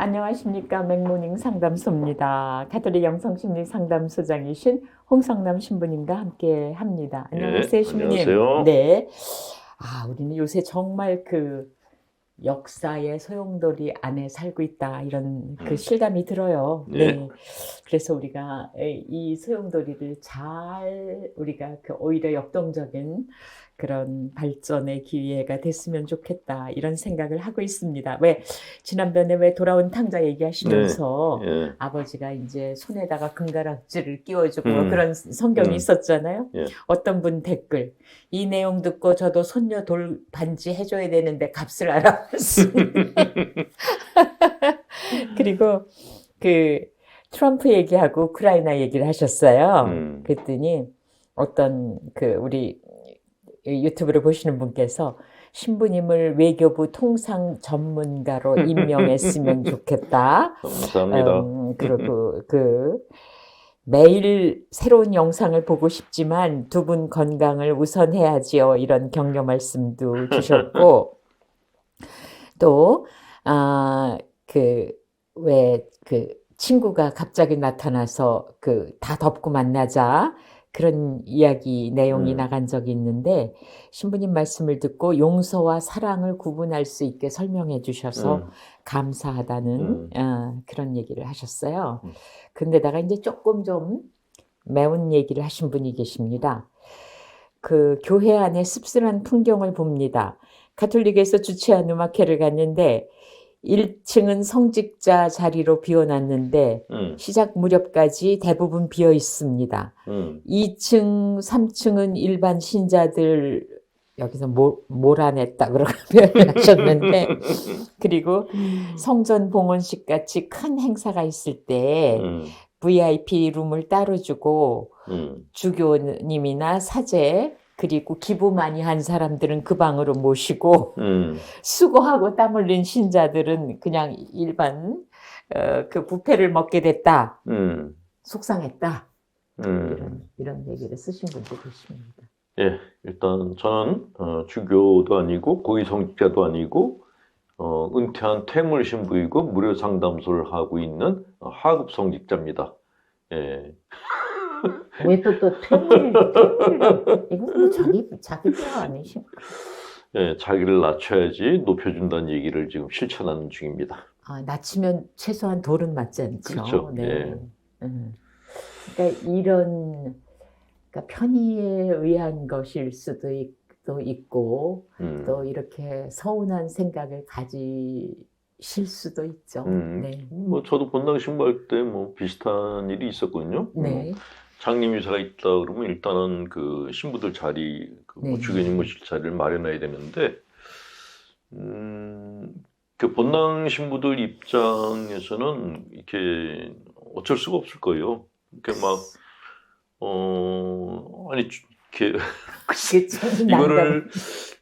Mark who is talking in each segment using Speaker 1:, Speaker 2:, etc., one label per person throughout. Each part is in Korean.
Speaker 1: 안녕하십니까 맥모닝 상담소입니다. 가톨릭 영성심리 상담소장이신 홍성남 신부님과 함께 합니다. 안녕하세요
Speaker 2: 예,
Speaker 1: 신부님.
Speaker 2: 안녕하세요.
Speaker 1: 네. 아 우리는 요새 정말 그 역사의 소용돌이 안에 살고 있다 이런 그
Speaker 2: 음.
Speaker 1: 실감이 들어요.
Speaker 2: 네.
Speaker 1: 네. 그래서 우리가 이 소용돌이를 잘 우리가 그 오히려 역동적인 그런 발전의 기회가 됐으면 좋겠다 이런 생각을 하고 있습니다. 왜 지난번에 왜 돌아온 탕자 얘기하시면서
Speaker 2: 예.
Speaker 1: 아버지가 이제 손에다가 금가락지를 끼워주고 뭐
Speaker 2: 음.
Speaker 1: 그런 성경이
Speaker 2: 음.
Speaker 1: 있었잖아요.
Speaker 2: 예.
Speaker 1: 어떤 분 댓글 이 내용 듣고 저도 손녀 돌 반지 해줘야 되는데 값을 알아봤습니다. 그리고 그 트럼프 얘기하고 우크라이나 얘기를 하셨어요.
Speaker 2: 음.
Speaker 1: 그랬더니 어떤 그 우리 유튜브를 보시는 분께서 신부님을 외교부 통상 전문가로 임명했으면 좋겠다.
Speaker 2: 감사합니다.
Speaker 1: 음, 그리고 그 매일 새로운 영상을 보고 싶지만 두 분 건강을 우선해야지요. 이런 격려 말씀도 주셨고 또 아, 그 왜그 친구가 갑자기 나타나서 그 다 덮고 만나자 그런 이야기 내용이
Speaker 2: 음.
Speaker 1: 나간 적이 있는데 신부님 말씀을 듣고 용서와 사랑을 구분할 수 있게 설명해 주셔서
Speaker 2: 음.
Speaker 1: 감사하다는
Speaker 2: 음.
Speaker 1: 어, 그런 얘기를 하셨어요.
Speaker 2: 음.
Speaker 1: 근데다가 이제 조금 좀 매운 얘기를 하신 분이 계십니다. 그 교회 안에 씁쓸한 풍경을 봅니다. 가톨릭에서 주최한 음악회를 갔는데 1층은 성직자 자리로 비워놨는데
Speaker 2: 음.
Speaker 1: 시작 무렵까지 대부분 비어 있습니다.
Speaker 2: 음.
Speaker 1: 2층, 3층은 일반 신자들 여기서 몰, 몰아냈다 그렇게 표현을 하셨는데 그리고 성전 봉헌식 같이 큰 행사가 있을 때
Speaker 2: 음.
Speaker 1: VIP 룸을 따로 주고
Speaker 2: 음.
Speaker 1: 주교님이나 사제 그리고 기부 많이 한 사람들은 그 방으로 모시고
Speaker 2: 음.
Speaker 1: 수고하고 땀 흘린 신자들은 그냥 일반 어, 그 부페를 먹게 됐다
Speaker 2: 음.
Speaker 1: 속상했다
Speaker 2: 음.
Speaker 1: 이런 이런 얘기를 쓰신 분도 계십니다.
Speaker 2: 예, 일단 저는 어, 주교도 아니고 고위성직자도 아니고 어, 은퇴한 퇴물 신부이고 무료 상담소를 하고 있는 어, 하급 성직자입니다. 예,
Speaker 1: 왜 또 또 퇴물 퇴물 이건 뭐 자기 자기 뼈 아니십니까?
Speaker 2: 예, 자기를 낮춰야지 높여준다는 얘기를 지금 실천하는 중입니다.
Speaker 1: 아, 낮추면 최소한 돌은 맞지 않죠.
Speaker 2: 그렇죠.
Speaker 1: 네.
Speaker 2: 예.
Speaker 1: 음. 그러니까 이런 그러니까 편의에 의한 것일 수도 있, 또 있고
Speaker 2: 음.
Speaker 1: 또 이렇게 서운한 생각을 가지실 수도 있죠.
Speaker 2: 음.
Speaker 1: 네.
Speaker 2: 뭐 저도 본당 신고할 때 뭐 비슷한 일이 있었거든요.
Speaker 1: 네.
Speaker 2: 장님 유사가 있다 그러면 일단은 그 신부들 자리, 그뭐
Speaker 1: 네.
Speaker 2: 주교님 모실 자리를 마련해야 되는데, 음, 그 본당 신부들 입장에서는 이렇게 어쩔 수가 없을 거예요. 이렇게 막, 어, 아니, 주- 이렇게. 이거를,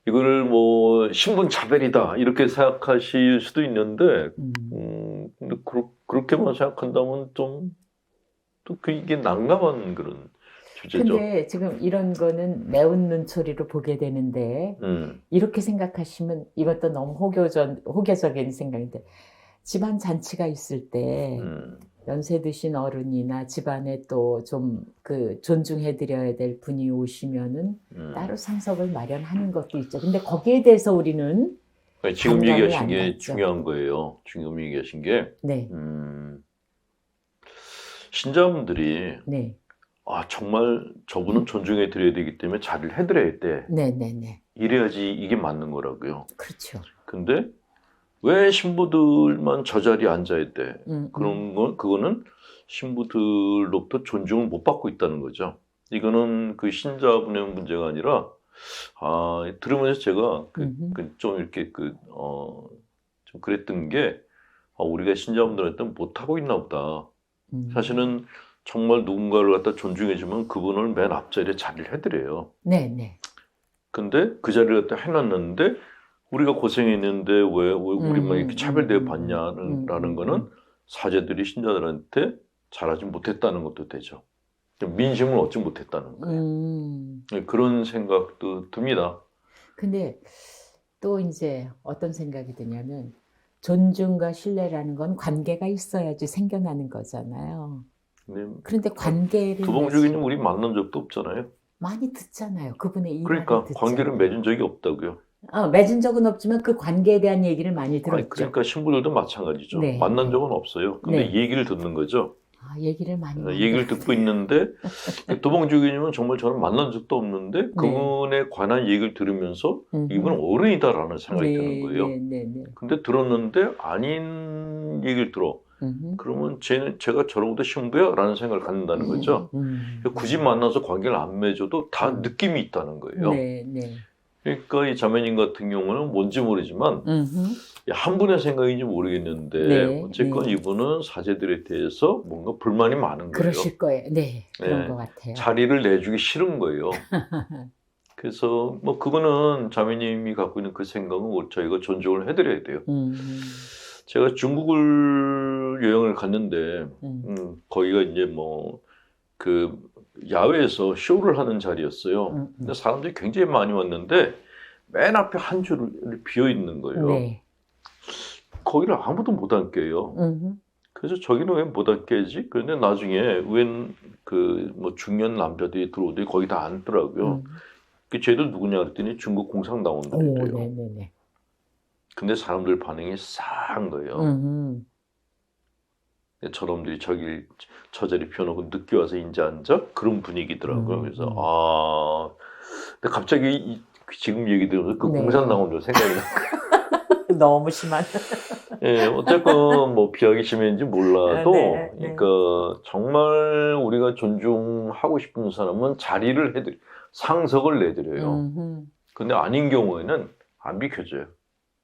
Speaker 2: 이거를 뭐 신분 차별이다, 이렇게 생각하실 수도 있는데,
Speaker 1: 음.
Speaker 2: 음, 근데 그렇, 그렇게만 생각한다면 좀, 또그 이게 난감한 그런 주제죠.
Speaker 1: 근데 지금 이런 거는 매운 눈초리로 보게 되는데
Speaker 2: 음,
Speaker 1: 이렇게 생각하시면 이것도 너무 호교적, 호교적인 생각인데 집안 잔치가 있을 때
Speaker 2: 음,
Speaker 1: 연세 드신 어른이나 집안에 또 좀 그 존중해 드려야 될 분이 오시면은
Speaker 2: 음.
Speaker 1: 따로 상석을 마련하는 것도 있죠. 근데 거기에 대해서 우리는
Speaker 2: 아니, 지금 얘기하신
Speaker 1: 안
Speaker 2: 게. 중요한 거예요. 지금 얘기하신 게,
Speaker 1: 네,
Speaker 2: 음, 신자분들이,
Speaker 1: 네,
Speaker 2: 아, 정말 저분은 존중해 드려야 되기 때문에 자리를 해드려야 돼.
Speaker 1: 네, 네, 네,
Speaker 2: 이래야지 이게 맞는 거라고요.
Speaker 1: 그렇죠.
Speaker 2: 근데 왜 신부들만 저 자리에 앉아야 돼?
Speaker 1: 음, 음.
Speaker 2: 그런 건, 그거는 신부들로부터 존중을 못 받고 있다는 거죠. 이거는 그 신자분의 문제가 아니라, 아, 들으면서 제가 그. 그 좀 이렇게 그, 어, 좀 그랬던 게, 아, 우리가 신자분들한테 못 하고 있나 보다.
Speaker 1: 음.
Speaker 2: 사실은 정말 누군가를 갖다 존중해주면 그분을 맨 앞자리에 자리를 해드려요.
Speaker 1: 네, 네.
Speaker 2: 근데 그 자리를 갖다 해놨는데, 우리가 고생했는데 왜, 왜 우리만
Speaker 1: 음,
Speaker 2: 이렇게
Speaker 1: 음,
Speaker 2: 받냐는
Speaker 1: 음,
Speaker 2: 라는
Speaker 1: 음,
Speaker 2: 거는
Speaker 1: 음.
Speaker 2: 사제들이 신자들한테 잘하지 못했다는 것도 되죠. 민심을 얻지 못했다는 거예요.
Speaker 1: 음.
Speaker 2: 그런 생각도 듭니다.
Speaker 1: 근데 또 이제 어떤 생각이 드냐면 존중과 신뢰라는 건 관계가 있어야지 생겨나는 거잖아요.
Speaker 2: 근데
Speaker 1: 그런데 관계를
Speaker 2: 두봉주기님 우리 만난 적도 없잖아요.
Speaker 1: 많이 듣잖아요. 그분의 이
Speaker 2: 그러니까. 관계를 맺은 적이 없다고요.
Speaker 1: 어, 맺은 적은 없지만 그 관계에 대한 얘기를 많이 들었죠.
Speaker 2: 아니, 그러니까 신부들도 마찬가지죠.
Speaker 1: 네.
Speaker 2: 만난 적은 없어요. 근데
Speaker 1: 네.
Speaker 2: 얘기를 듣는 거죠.
Speaker 1: 아, 얘기를 많이
Speaker 2: 어, 얘기를 듣고 있는데 도봉주기님은 정말 저는 만난 적도 없는데 그분에 관한 얘기를 들으면서. 이분은 어른이다라는 생각이
Speaker 1: 네,
Speaker 2: 드는 거예요.
Speaker 1: 네, 네, 네.
Speaker 2: 근데 들었는데 아닌 얘기를 들어.
Speaker 1: 음흠.
Speaker 2: 그러면 쟤는 제가 저러고도 신부야 라는 생각을 갖는다는 거죠.
Speaker 1: 음.
Speaker 2: 굳이 만나서 관계를 안 맺어도 다 느낌이 있다는 거예요.
Speaker 1: 네, 네.
Speaker 2: 그러니까 이 자매님 같은 경우는 뭔지 모르지만
Speaker 1: 음흠.
Speaker 2: 한 분의 생각인지 모르겠는데
Speaker 1: 네,
Speaker 2: 어쨌건
Speaker 1: 네.
Speaker 2: 이분은 사제들에 대해서 뭔가 불만이 많은 거예요.
Speaker 1: 그러실 거예요. 네, 그런
Speaker 2: 네.
Speaker 1: 것 같아요.
Speaker 2: 자리를 내주기 싫은 거예요. 그래서 뭐 그거는 자매님이 갖고 있는 그 생각은 저희가 존중을 해드려야 돼요.
Speaker 1: 음,
Speaker 2: 제가 중국을 여행을 갔는데
Speaker 1: 음.
Speaker 2: 음, 거기가 이제 뭐 그 야외에서 쇼를 하는 자리였어요.
Speaker 1: 음, 음.
Speaker 2: 근데 사람들이 굉장히 많이 왔는데 맨 앞에 한줄 비어 있는 거예요.
Speaker 1: 네.
Speaker 2: 거기를 아무도 못 앉게요.
Speaker 1: 음흠.
Speaker 2: 그래서 저기는 왜 못 앉게지? 그런데 나중에 웬 그 뭐 중년 남자들이 들어오더니 거기 다 앉더라고요.
Speaker 1: 음.
Speaker 2: 그 쟤들 누구냐 그랬더니 중국
Speaker 1: 네, 네.
Speaker 2: 근데 사람들 반응이 싸한 거예요.
Speaker 1: 음흠.
Speaker 2: 저놈들이 저기 저 자리 펴놓고 늦게 와서 인제 앉아? 그런 분위기더라고요.
Speaker 1: 음,
Speaker 2: 그래서
Speaker 1: 음.
Speaker 2: 아 근데 갑자기 이- 지금 얘기 들으면서 그
Speaker 1: 네.
Speaker 2: 공산당원들 생각이 나.
Speaker 1: 너무 심한.
Speaker 2: 예, 어쨌건 뭐 비하기 심했는지 몰라도
Speaker 1: 네, 네.
Speaker 2: 그러니까 정말 우리가 존중하고 싶은 사람은 자리를 해드려 상석을 내드려요.
Speaker 1: 음흠.
Speaker 2: 근데 아닌 경우에는 안 비켜줘요.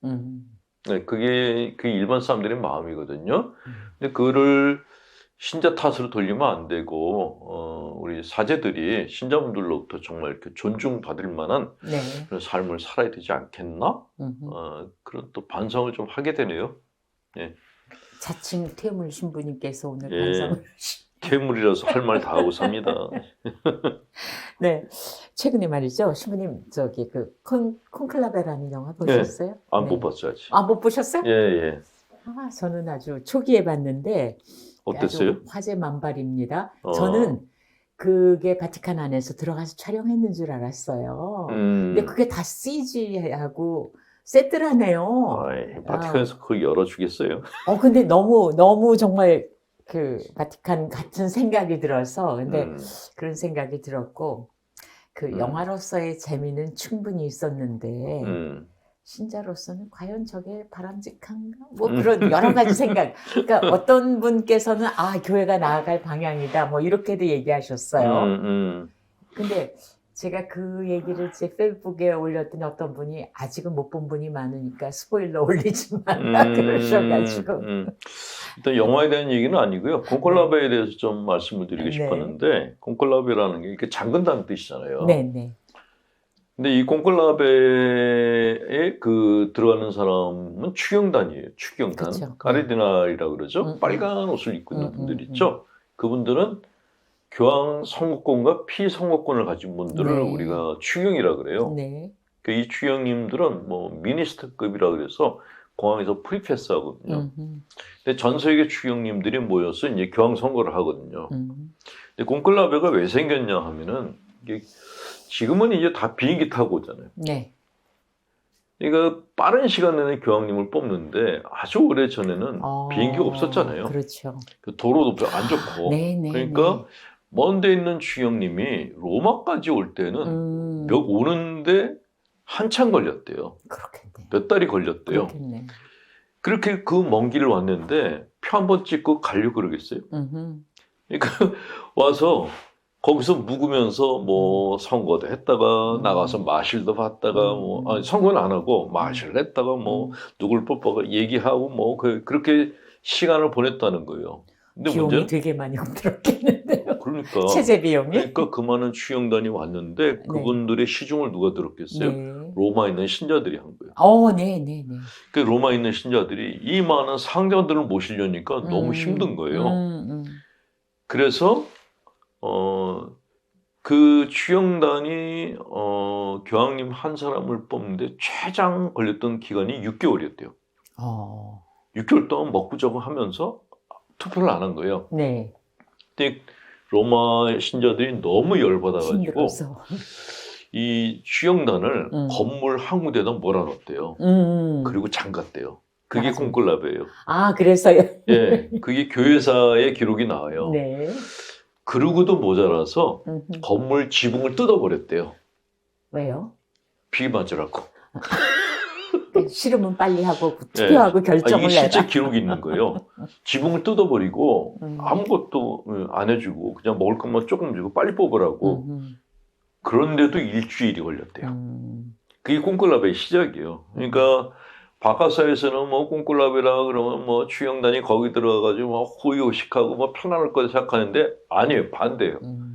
Speaker 1: 음.
Speaker 2: 네, 그게 그 일반 사람들의 마음이거든요.
Speaker 1: 음.
Speaker 2: 근데 그거를 신자 탓으로 돌리면 안 되고 어, 우리 사제들이 신자분들로부터 정말 이렇게 존중받을 만한
Speaker 1: 네.
Speaker 2: 그런 삶을 살아야 되지 않겠나?
Speaker 1: 음흠.
Speaker 2: 어, 그런 또 반성을 좀 하게 되네요.
Speaker 1: 자칭 퇴물 신부님께서 오늘
Speaker 2: 예.
Speaker 1: 하시-
Speaker 2: 퇴물이라서 할 말 다 하고 삽니다.
Speaker 1: 네. 최근에 말이죠. 신부님 저기 그 콘, 콘클라베라는 영화 보셨어요?
Speaker 2: 아,
Speaker 1: 네.
Speaker 2: 못 봤죠, 아직.
Speaker 1: 아, 못 보셨어요?
Speaker 2: 예, 예.
Speaker 1: 아, 저는 아주 초기에 봤는데
Speaker 2: 어땠어요?
Speaker 1: 아주 화제 만발입니다.
Speaker 2: 어.
Speaker 1: 저는 그게 바티칸 안에서 들어가서 촬영했는 줄 알았어요.
Speaker 2: 음.
Speaker 1: 근데 그게 다 CG하고 세트라네요.
Speaker 2: 아이, 바티칸에서 그거 열어주겠어요?
Speaker 1: 어, 근데 너무, 너무 정말 그 바티칸 같은 생각이 들어서, 근데
Speaker 2: 음.
Speaker 1: 그런 생각이 들었고, 그
Speaker 2: 음.
Speaker 1: 영화로서의 재미는 충분히 있었는데,
Speaker 2: 음.
Speaker 1: 신자로서는 과연 저게 바람직한가? 뭐
Speaker 2: 음.
Speaker 1: 그런 여러 가지 생각. 그러니까 어떤 분께서는 아, 교회가 나아갈 방향이다. 뭐 이렇게도 얘기하셨어요.
Speaker 2: 음, 음.
Speaker 1: 근데 제가 그 얘기를 제 페이북에 올렸더니 어떤 분이 아직은 못 본 분이 많으니까 스포일러 올리지 말라 그러셔가지고.
Speaker 2: 음. 일단 영화에 대한 얘기는 아니고요. 콘콜라베에 대해서 좀 말씀을 드리고
Speaker 1: 네.
Speaker 2: 싶었는데, 콘콜라베라는 게 이렇게 잠근다는 뜻이잖아요.
Speaker 1: 네 네.
Speaker 2: 근데 이 콘콜라베에 그 들어가는 사람은 추경단이에요. 추경단.
Speaker 1: 그쵸.
Speaker 2: 까르디날이라고 그러죠.
Speaker 1: 음, 음.
Speaker 2: 빨간 옷을 입고 있는
Speaker 1: 음,
Speaker 2: 분들
Speaker 1: 음,
Speaker 2: 있죠. 그분들은 교황 선거권과 피선거권을 가진 분들을
Speaker 1: 네.
Speaker 2: 우리가 추경이라 그래요.
Speaker 1: 네.
Speaker 2: 그이 추경님들은 뭐 미니스터급이라 그래서 공항에서 프리패스 하거든요.
Speaker 1: 음,
Speaker 2: 근데 전 세계 추경님들이 모여서 이제 교황 선거를 하거든요.
Speaker 1: 음,
Speaker 2: 근데 콘클라베가 왜 생겼냐 하면은 이게 지금은 이제 다 비행기 타고 오잖아요.
Speaker 1: 네.
Speaker 2: 그러니까 빠른 시간 내에 교황님을 뽑는데 아주 오래 전에는
Speaker 1: 어,
Speaker 2: 비행기가 없었잖아요.
Speaker 1: 그렇죠.
Speaker 2: 그 도로도 안 좋고.
Speaker 1: 네네.
Speaker 2: 그러니까 먼데 있는 추경님이 로마까지 올 때는
Speaker 1: 음,
Speaker 2: 몇 오는데 한참 걸렸대요.
Speaker 1: 그렇겠네.
Speaker 2: 몇 달이 걸렸대요.
Speaker 1: 그렇겠네.
Speaker 2: 그렇게 그 먼 길을 왔는데 표 한 번 찍고 가려고 그러겠어요?
Speaker 1: 음흠.
Speaker 2: 그러니까 와서 거기서 묵으면서 뭐 선거도 했다가
Speaker 1: 음.
Speaker 2: 나가서 마실도 봤다가
Speaker 1: 음.
Speaker 2: 뭐 아니 선거는 안 하고 마실 했다가 뭐
Speaker 1: 음.
Speaker 2: 누굴 뽑아가 얘기하고 뭐 그, 그렇게 시간을 보냈다는 거예요. 근데
Speaker 1: 비용이
Speaker 2: 문제는
Speaker 1: 되게 많이 들었겠는데요.
Speaker 2: 그러니까
Speaker 1: 체제 비용이?
Speaker 2: 그러니까 그 많은 추영단이 왔는데 그분들의 시중을 누가 들었겠어요?
Speaker 1: 네.
Speaker 2: 로마에 있는 신자들이 한 거예요.
Speaker 1: 어, 네, 네, 네.
Speaker 2: 그 로마에 있는 신자들이 이 많은 상자들을 모시려니까 너무
Speaker 1: 음,
Speaker 2: 힘든 거예요.
Speaker 1: 음, 음.
Speaker 2: 그래서 어, 그 추영단이 어, 교황님 한 사람을 뽑는데 최장 걸렸던 기간이 6개월이었대요.
Speaker 1: 어,
Speaker 2: 6개월 동안 먹고 저거 하면서 투표를 안 한 거예요.
Speaker 1: 네.
Speaker 2: 근데 로마 신자들이 너무 열받아가지고
Speaker 1: 힘들어서.
Speaker 2: 이 취영단을
Speaker 1: 음.
Speaker 2: 건물 한 군데다 몰아넣었대요.
Speaker 1: 음.
Speaker 2: 그리고 장갔대요. 그게
Speaker 1: 맞아요.
Speaker 2: 콘클라베예요.
Speaker 1: 아, 그래서요.
Speaker 2: 예, 그게 교회사의 기록이 나와요.
Speaker 1: 네.
Speaker 2: 그러고도 모자라서
Speaker 1: 음흠.
Speaker 2: 건물 지붕을 뜯어버렸대요.
Speaker 1: 왜요?
Speaker 2: 비 맞으라고.
Speaker 1: 그 싫으면 빨리 하고 투표하고
Speaker 2: 아,
Speaker 1: 결정을
Speaker 2: 이게 실제
Speaker 1: 내라.
Speaker 2: 기록이 있는 거예요. 지붕을 뜯어버리고
Speaker 1: 음.
Speaker 2: 아무것도 안 해주고 그냥 먹을 것만 조금 주고 빨리 뽑으라고.
Speaker 1: 음,
Speaker 2: 그런데도 일주일이 걸렸대요.
Speaker 1: 음.
Speaker 2: 그게 콘클라베의 시작이에요. 그러니까 바카사에서는 뭐 콘클라베라 그러면 뭐 추영단이 거기 들어가가지고 뭐 호의호식하고 뭐 편안할 거다 생각하는데 아니에요 반대예요.
Speaker 1: 음.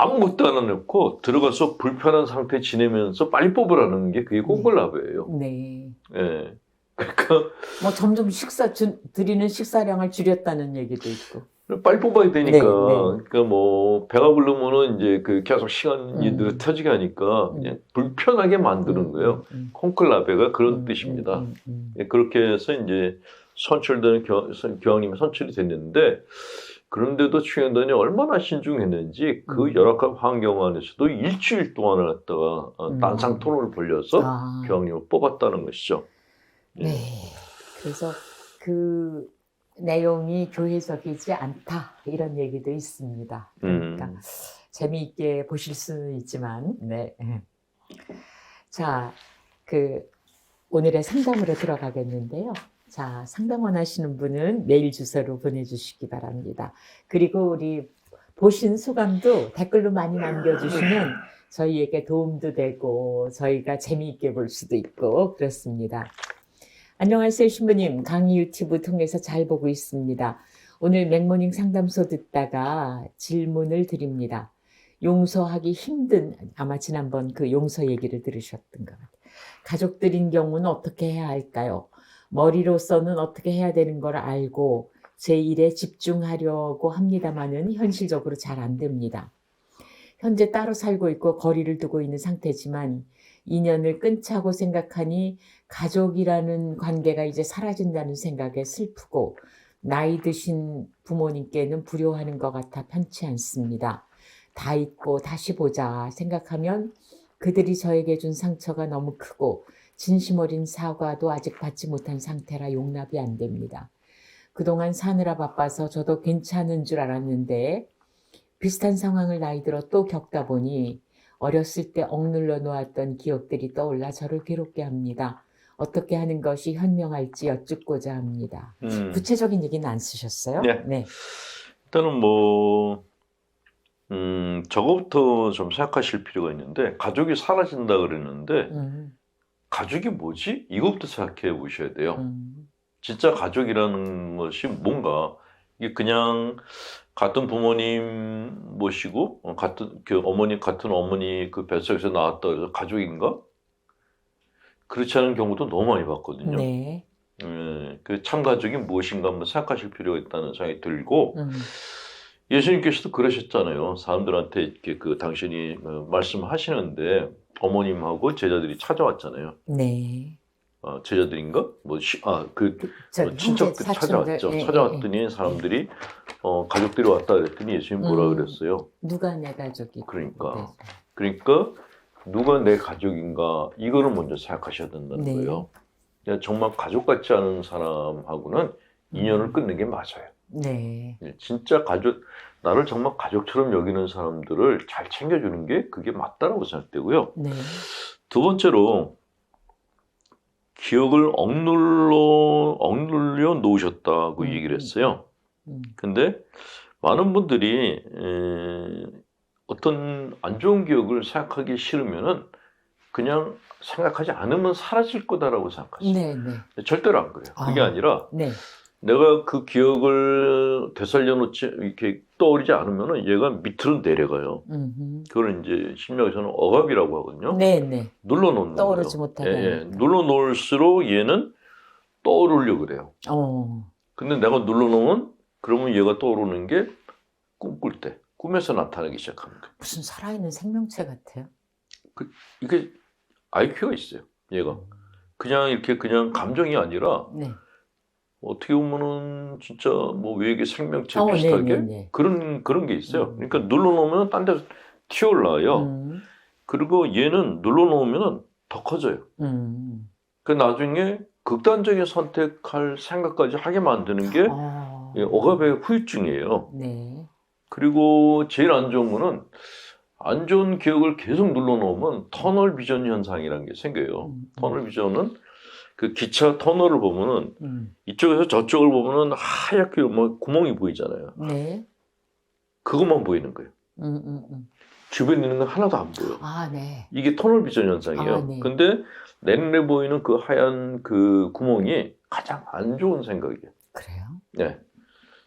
Speaker 2: 아무것도 안 해놓고 들어가서 불편한 상태 지내면서 빨리 뽑으라는 게 그게 콘클라베예요.
Speaker 1: 네.
Speaker 2: 예. 그러니까
Speaker 1: 뭐 점점 식사 주, 드리는 식사량을 줄였다는 얘기도 있고.
Speaker 2: 빨리 뽑아야 되니까
Speaker 1: 네, 네.
Speaker 2: 그러니까 뭐 배가 부르면은 이제 그 계속 시간이
Speaker 1: 음.
Speaker 2: 느껴지게 하니까
Speaker 1: 음.
Speaker 2: 그냥 불편하게 만드는 거예요.
Speaker 1: 음,
Speaker 2: 콘클라베가 그런
Speaker 1: 음,
Speaker 2: 뜻입니다.
Speaker 1: 음, 음,
Speaker 2: 예, 그렇게 해서 이제 선출되는 교, 선- 교황님이 선출이 됐는데 그런데도 추현단이 얼마나 신중했는지 그
Speaker 1: 음.
Speaker 2: 열악한 환경 안에서도 일주일 동안을 갖다가 어,
Speaker 1: 음.
Speaker 2: 난상 토론을 벌려서
Speaker 1: 아,
Speaker 2: 교황님을 뽑았다는 것이죠. 예.
Speaker 1: 네. 그래서 그 내용이 교회적이지 않다 이런 얘기도 있습니다. 그러니까
Speaker 2: 음.
Speaker 1: 재미있게 보실 수는 있지만, 네. 자, 그 오늘의 상담으로 들어가겠는데요. 자, 상담 원하시는 분은 메일 주소로 보내주시기 바랍니다. 그리고 우리 보신 소감도 댓글로 많이 남겨주시면 저희에게 도움도 되고 저희가 재미있게 볼 수도 있고 그렇습니다. 안녕하세요, 신부님. 강의 유튜브 통해서 잘 보고 있습니다. 오늘 맥모닝 상담소 듣다가 질문을 드립니다. 용서하기 힘든, 아마 지난번 그 용서 얘기를 들으셨던 것 같아요. 가족들인 경우는 어떻게 해야 할까요? 머리로서는 어떻게 해야 되는 걸 알고 제 일에 집중하려고 합니다만은 현실적으로 잘 안 됩니다. 현재 따로 살고 있고 거리를 두고 있는 상태지만 인연을 끊자고 생각하니 가족이라는 관계가 이제 사라진다는 생각에 슬프고 나이 드신 부모님께는 불효하는 것 같아 편치 않습니다. 다 잊고 다시 보자 생각하면 그들이 저에게 준 상처가 너무 크고 진심 어린 사과도 아직 받지 못한 상태라 용납이 안 됩니다. 그동안 사느라 바빠서 저도 괜찮은 줄 알았는데 비슷한 상황을 나이 들어 또 겪다 보니 어렸을 때 억눌러 놓았던 기억들이 떠올라 저를 괴롭게 합니다. 어떻게 하는 것이 현명할지 여쭙고자 합니다.
Speaker 2: 음.
Speaker 1: 구체적인 얘기는 안 쓰셨어요?
Speaker 2: 네. 일단은 뭐, 음, 저거부터 좀 생각하실 필요가 있는데, 가족이 사라진다 그랬는데,
Speaker 1: 음,
Speaker 2: 가족이 뭐지? 이것부터 생각해 보셔야 돼요.
Speaker 1: 음,
Speaker 2: 진짜 가족이라는 것이 뭔가, 이게 그냥 같은 부모님 모시고, 어, 같은, 그 어머니, 같은 어머니 그 뱃속에서 나왔다 그래서 가족인가? 그렇지 않은 경우도 너무 많이 봤거든요.
Speaker 1: 네.
Speaker 2: 예, 그 참가족이 무엇인가 한번 생각하실 필요가 있다는 생각이 들고,
Speaker 1: 음,
Speaker 2: 예수님께서도 그러셨잖아요. 사람들한테 이렇게 그 당신이 어, 말씀하시는데 어머님하고 제자들이 찾아왔잖아요.
Speaker 1: 네.
Speaker 2: 어, 제자들인가? 뭐, 시, 아,
Speaker 1: 그저
Speaker 2: 어, 친척들이
Speaker 1: 형제, 사촌들,
Speaker 2: 찾아왔죠.
Speaker 1: 예, 예,
Speaker 2: 찾아왔더니 사람들이 어, 가족들이 왔다 그랬더니 예수님 뭐라
Speaker 1: 음.
Speaker 2: 그랬어요?
Speaker 1: 예. 누가 내 가족이?
Speaker 2: 그러니까.
Speaker 1: 네.
Speaker 2: 그러니까 누가 내 가족인가 이거를 먼저 생각하셔야 된다는
Speaker 1: 네.
Speaker 2: 거예요. 정말 가족 같지 않은 사람하고는 인연을
Speaker 1: 음.
Speaker 2: 끊는 게 맞아요.
Speaker 1: 네.
Speaker 2: 예, 진짜 가족, 나를 정말 가족처럼 여기는 사람들을 잘 챙겨주는 게 그게 맞다라고 생각되고요.
Speaker 1: 네.
Speaker 2: 두 번째로, 기억을 억눌러, 억눌려 놓으셨다고
Speaker 1: 음,
Speaker 2: 얘기를 했어요.
Speaker 1: 음,
Speaker 2: 근데 많은 분들이, 에, 어떤 안 좋은 기억을 생각하기 싫으면은 그냥 생각하지 않으면 사라질 거다라고 생각하시죠.
Speaker 1: 네, 네.
Speaker 2: 절대로 안 그래요. 그게
Speaker 1: 아.
Speaker 2: 아. 니라
Speaker 1: 네.
Speaker 2: 내가 그 기억을 되살려 놓지 이렇게 떠오르지 않으면은 얘가 밑으로 내려가요.
Speaker 1: 음,
Speaker 2: 그걸 이제 심리학에서는 억압이라고 하거든요.
Speaker 1: 네, 네.
Speaker 2: 눌러 놓는
Speaker 1: 떠오르지. 못하게
Speaker 2: 예, 예. 눌러 놓을수록 얘는 떠오르려 그래요.
Speaker 1: 어.
Speaker 2: 근데 내가 눌러 놓으면 그러면 얘가 떠오르는 게 꿈꿀 때, 꿈에서 나타나기 거예요.
Speaker 1: 무슨 살아있는 생명체 같아요.
Speaker 2: 어 떻게 보면은 진짜 뭐 외계 생명체
Speaker 1: 어,
Speaker 2: 비슷하게
Speaker 1: 네네네.
Speaker 2: 그런 그런 게 있어요.
Speaker 1: 음.
Speaker 2: 그러니까 눌러놓으면 딴 데서 튀어올라요.
Speaker 1: 음,
Speaker 2: 그리고 얘는 눌러놓으면 더 커져요.
Speaker 1: 음.
Speaker 2: 그 나중에 극단적인 선택할 생각까지 하게 만드는 게
Speaker 1: 어,
Speaker 2: 예, 억압의 후유증이에요.
Speaker 1: 네.
Speaker 2: 그리고 제일 안 좋은 거는 안 좋은 기억을 계속 눌러놓으면 터널 비전 현상이라는 게 생겨요.
Speaker 1: 음,
Speaker 2: 터널 비전은 그 기차 터널을 보면은
Speaker 1: 음,
Speaker 2: 이쪽에서 저쪽을 보면은 하얗게 뭐 구멍이 보이잖아요.
Speaker 1: 네.
Speaker 2: 그것만 보이는 거예요.
Speaker 1: 음, 음, 음.
Speaker 2: 주변에 있는 건 하나도 안 보여.
Speaker 1: 아, 네.
Speaker 2: 이게 터널 비전 현상이에요.
Speaker 1: 아, 네.
Speaker 2: 근데 내눈에 보이는 그 하얀 그 구멍이 가장 안 좋은 생각이에요.
Speaker 1: 그래요?
Speaker 2: 네.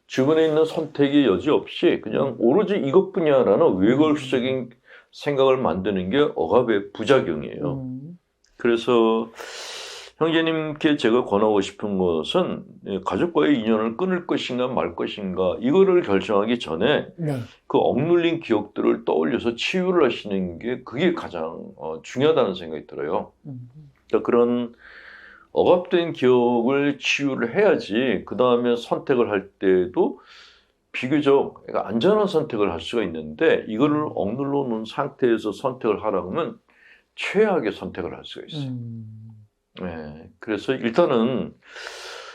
Speaker 2: 주변에 있는 선택의 여지 없이 그냥 오로지 이것뿐이야라는 외골적인 생각을 만드는 게 억압의 부작용이에요.
Speaker 1: 음,
Speaker 2: 그래서 형제님께 제가 권하고 싶은 것은 예, 가족과의 인연을 끊을 것인가 말 것인가 이거를 결정하기 전에
Speaker 1: 네.
Speaker 2: 그 억눌린 기억들을 떠올려서 치유를 하시는 게 그게 가장 어, 중요하다는 생각이 들어요.
Speaker 1: 음,
Speaker 2: 그러니까 그런 억압된 기억을 치유를 해야지 그 다음에 선택을 할 때도 비교적 안전한 선택을 할 수가 있는데 이거를 억눌러 놓은 상태에서 선택을 하라면 최악의 선택을 할 수가 있어요.
Speaker 1: 음,
Speaker 2: 네, 그래서 일단은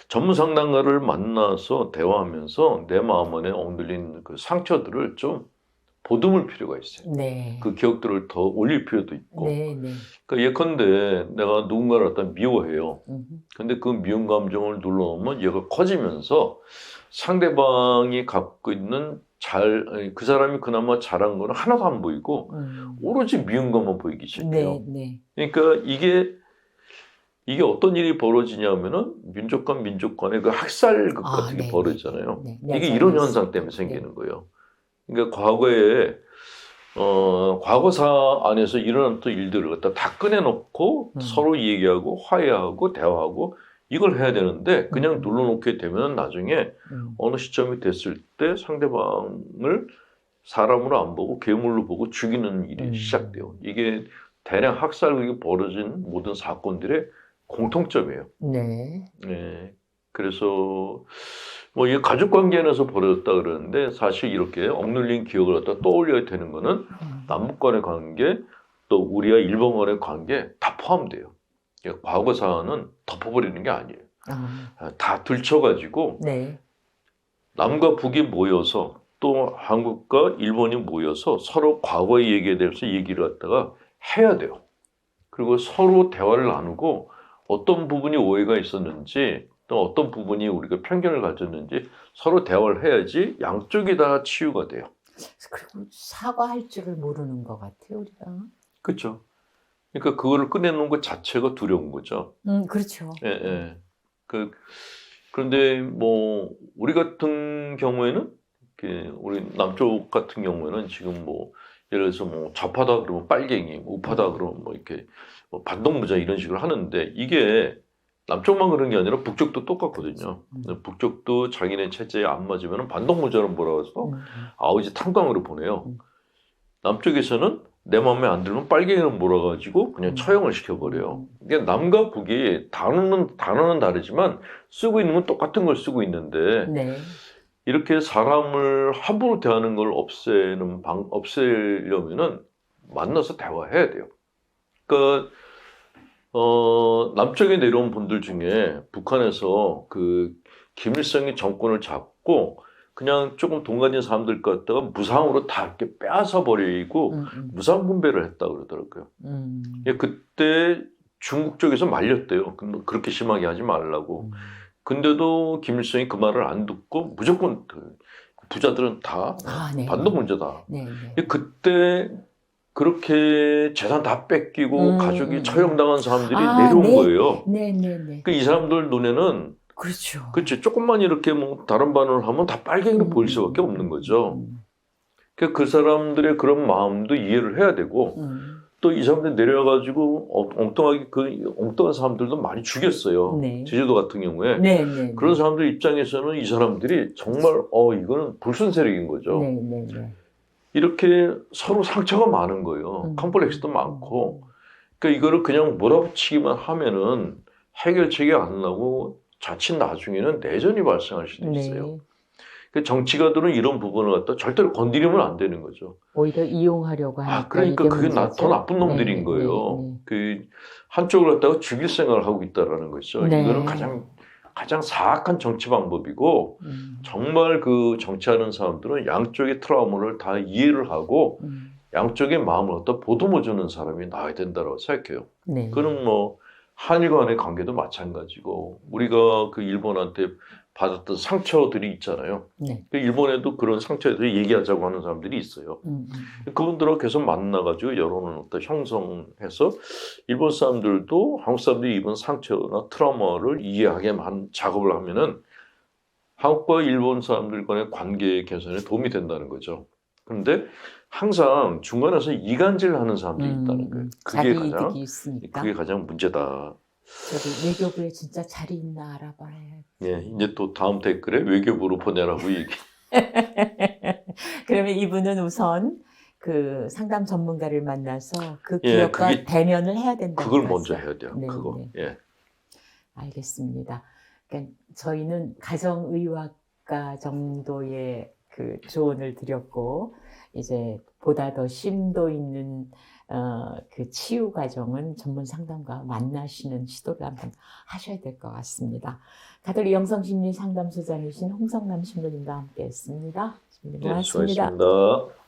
Speaker 2: 전문 상담가를 만나서 대화하면서 내 마음 안에 억눌린 그 상처들을 좀 보듬을 필요가 있어요.
Speaker 1: 네.
Speaker 2: 그 기억들을 더 올릴 필요도 있고.
Speaker 1: 네, 네.
Speaker 2: 그러니까 예컨대 내가 누군가를 갖다 미워해요.
Speaker 1: 음,
Speaker 2: 근데 그 미움 감정을 눌러놓으면 얘가 커지면서 상대방이 갖고 있는 잘, 그 사람이 그나마 잘한 거는 하나도 안 보이고
Speaker 1: 음.
Speaker 2: 오로지 미운 것만 보이기 시작해요.
Speaker 1: 네, 네.
Speaker 2: 그러니까 이게 이게 어떤 일이 벌어지냐면은 민족 간 민족 간의 그 학살 극
Speaker 1: 아,
Speaker 2: 같은 게
Speaker 1: 네,
Speaker 2: 벌어지잖아요.
Speaker 1: 네,
Speaker 2: 이게
Speaker 1: 네,
Speaker 2: 이런. 현상 때문에
Speaker 1: 네.
Speaker 2: 생기는 거예요. 그러니까 과거에 어 과거사 안에서 일어났던 일들을 갖다 다 꺼내놓고
Speaker 1: 음.
Speaker 2: 서로 얘기하고 화해하고 대화하고 이걸 해야 되는데 그냥
Speaker 1: 음.
Speaker 2: 눌러놓게 되면 나중에
Speaker 1: 음,
Speaker 2: 어느 시점이 됐을 때 상대방을 사람으로 안 보고 괴물로 보고 죽이는 일이
Speaker 1: 음.
Speaker 2: 시작돼요. 이게 대량 학살극이 벌어진 모든 사건들의 공통점이에요.
Speaker 1: 네.
Speaker 2: 네. 그래서 뭐 이게 가족 관계 안에서 벌어졌다 그러는데 사실 이렇게 억눌린 기억을 갖다 떠올려야 되는 거는
Speaker 1: 음,
Speaker 2: 남북 간의 관계 또 우리와 일본 간의 관계 다 포함돼요. 이게 과거 사안은 덮어버리는 게 아니에요.
Speaker 1: 아,
Speaker 2: 아, 다 들춰가지고
Speaker 1: 네.
Speaker 2: 남과 북이 모여서 또 한국과 일본이 모여서 서로 과거의 얘기에 대해서 얘기를 갖다가 해야 돼요. 그리고 서로 대화를 나누고 어떤 부분이 오해가 있었는지 또 어떤 부분이 우리가 편견을 가졌는지 서로 대화를 해야지 양쪽이 다 치유가 돼요.
Speaker 1: 그리고 사과할 줄을 모르는 것 같아요, 우리가.
Speaker 2: 그렇죠? 그러니까 그거를 꺼내놓은 것 자체가 두려운 거죠.
Speaker 1: 음, 그렇죠.
Speaker 2: 예, 예. 그, 그런데 뭐, 우리 같은 경우에는, 우리 남쪽 같은 경우에는 지금 뭐, 예를 들어서 뭐, 좌파다 그러면 빨갱이, 뭐 우파다 그러면 뭐, 이렇게, 뭐 반동무자 이런 식으로 하는데, 이게 남쪽만 그런 게 아니라 북쪽도 똑같거든요.
Speaker 1: 음.
Speaker 2: 북쪽도 자기네 체제에 안 맞으면 반동무자는 뭐라고 해서
Speaker 1: 음,
Speaker 2: 아우지 탄광으로 보내요.
Speaker 1: 음.
Speaker 2: 남쪽에서는 내 마음에 안 들면 빨갱이는 몰아가지고 그냥
Speaker 1: 음.
Speaker 2: 처형을 시켜버려요. 이게 남과 북이 단어는 단어는 다르지만 쓰고 있는 건 똑같은 걸 쓰고 있는데
Speaker 1: 네.
Speaker 2: 이렇게 사람을 함부로 대하는 걸 없애는 방 없애려면은 만나서 대화해야 돼요. 그러니까 어 남쪽에 내려온 분들 중에 북한에서 그 김일성이 정권을 잡고 그냥 조금 돈 가진 사람들 갖다가 무상으로 다 이렇게 빼앗아 버리고
Speaker 1: 음, 음,
Speaker 2: 무상 분배를 했다 그러더라고요.
Speaker 1: 음,
Speaker 2: 예, 그때 중국 쪽에서 말렸대요. 그- 그렇게 심하게 하지 말라고.
Speaker 1: 음.
Speaker 2: 근데도 김일성이 그 말을 안 듣고 무조건 그 부자들은 다
Speaker 1: 아, 네.
Speaker 2: 반동 문제다.
Speaker 1: 네, 네.
Speaker 2: 예, 그때 그렇게 재산 다 뺏기고
Speaker 1: 음.
Speaker 2: 가족이 처형당한 사람들이
Speaker 1: 아,
Speaker 2: 내려온
Speaker 1: 네.
Speaker 2: 거예요.
Speaker 1: 네, 네, 네.
Speaker 2: 그 이 사람들 눈에는
Speaker 1: 그렇죠.
Speaker 2: 그치 조금만 이렇게 뭐 다른 반응을 하면 다 빨갱이로
Speaker 1: 음,
Speaker 2: 보일 수밖에
Speaker 1: 음,
Speaker 2: 없는 거죠.
Speaker 1: 음,
Speaker 2: 그그 사람들의 그런 마음도 이해를 해야 되고
Speaker 1: 음.
Speaker 2: 또이 사람들 내려가지고 어- 엉뚱하게 그 엉뚱한 사람들도 많이 죽였어요.
Speaker 1: 네.
Speaker 2: 제주도 같은 경우에
Speaker 1: 네, 네.
Speaker 2: 그런 사람들 입장에서는 이 사람들이 정말 어 이거는 불순 세력인 거죠.
Speaker 1: 네, 네, 네.
Speaker 2: 이렇게 서로 상처가 많은 거예요.
Speaker 1: 음.
Speaker 2: 컴플렉스도 많고. 그러니까 이거를 그냥 몰아붙이기만 하면은 해결책이 안 나고 자칫 나중에는 내전이 발생할 수도
Speaker 1: 네.
Speaker 2: 있어요. 그 정치가들은 이런 부분을 갖다 절대로 건드리면 안 되는 거죠.
Speaker 1: 오히려 이용하려고 하니까
Speaker 2: 아, 그러니까 그게 나. 더 나쁜 놈들인
Speaker 1: 네,
Speaker 2: 거예요.
Speaker 1: 네,
Speaker 2: 그 한쪽을 갖다가 죽일 생각을 하고 있다라는 거죠.
Speaker 1: 네.
Speaker 2: 이거는 가장 가장 사악한 정치 방법이고
Speaker 1: 네. 음,
Speaker 2: 정말 그 정치하는 사람들은 양쪽의 트라우마를 다 이해를 하고
Speaker 1: 음,
Speaker 2: 양쪽의 마음을 갖다 보듬어 주는 사람이 나와야 된다고 생각해요.
Speaker 1: 네.
Speaker 2: 그는 뭐 한일 간의 관계도 마찬가지고 우리가 그 일본한테 받았던 상처들이 있잖아요.
Speaker 1: 네.
Speaker 2: 그 일본에도 그런 상처에 대해 얘기하자고 하는 사람들이 있어요.
Speaker 1: 음, 음.
Speaker 2: 그분들하고 계속 만나가지고 여론을 어떤 형성해서 일본 사람들도 한국 사람들이 입은 상처나 트라우마를 이해하게 한 작업을 하면은 한국과 일본 사람들 간의 관계 개선에 도움이 된다는 거죠. 그런데 항상 중간에서 이간질 하는 사람들이 있다는 거예요.
Speaker 1: 음,
Speaker 2: 그게
Speaker 1: 자기
Speaker 2: 가장
Speaker 1: 있으니까
Speaker 2: 그게 가장 문제다.
Speaker 1: 저도 외교부에 진짜 자리 있나 알아봐야
Speaker 2: 예, 이제 또 다음 댓글에 외교부로 보내라고 얘기.
Speaker 1: 그러면 이분은 우선 그 상담 전문가를 만나서 그
Speaker 2: 예,
Speaker 1: 기업과
Speaker 2: 그게-
Speaker 1: 대면을 해야 된다.
Speaker 2: 그걸 먼저 해야 돼요.
Speaker 1: 네,
Speaker 2: 그거.
Speaker 1: 네.
Speaker 2: 예.
Speaker 1: 알겠습니다. 그러니까 저희는 가정의학과 정도의 그 조언을 드렸고 이제 보다 더 심도 있는 어, 그 치유 과정은 전문 상담가 만나시는 시도를 한번 하셔야 될 것 같습니다. 가톨릭 영성심리 상담소장이신 홍성남 신부님과 함께했습니다.
Speaker 2: 네,
Speaker 1: 고맙습니다.
Speaker 2: 수고하셨습니다.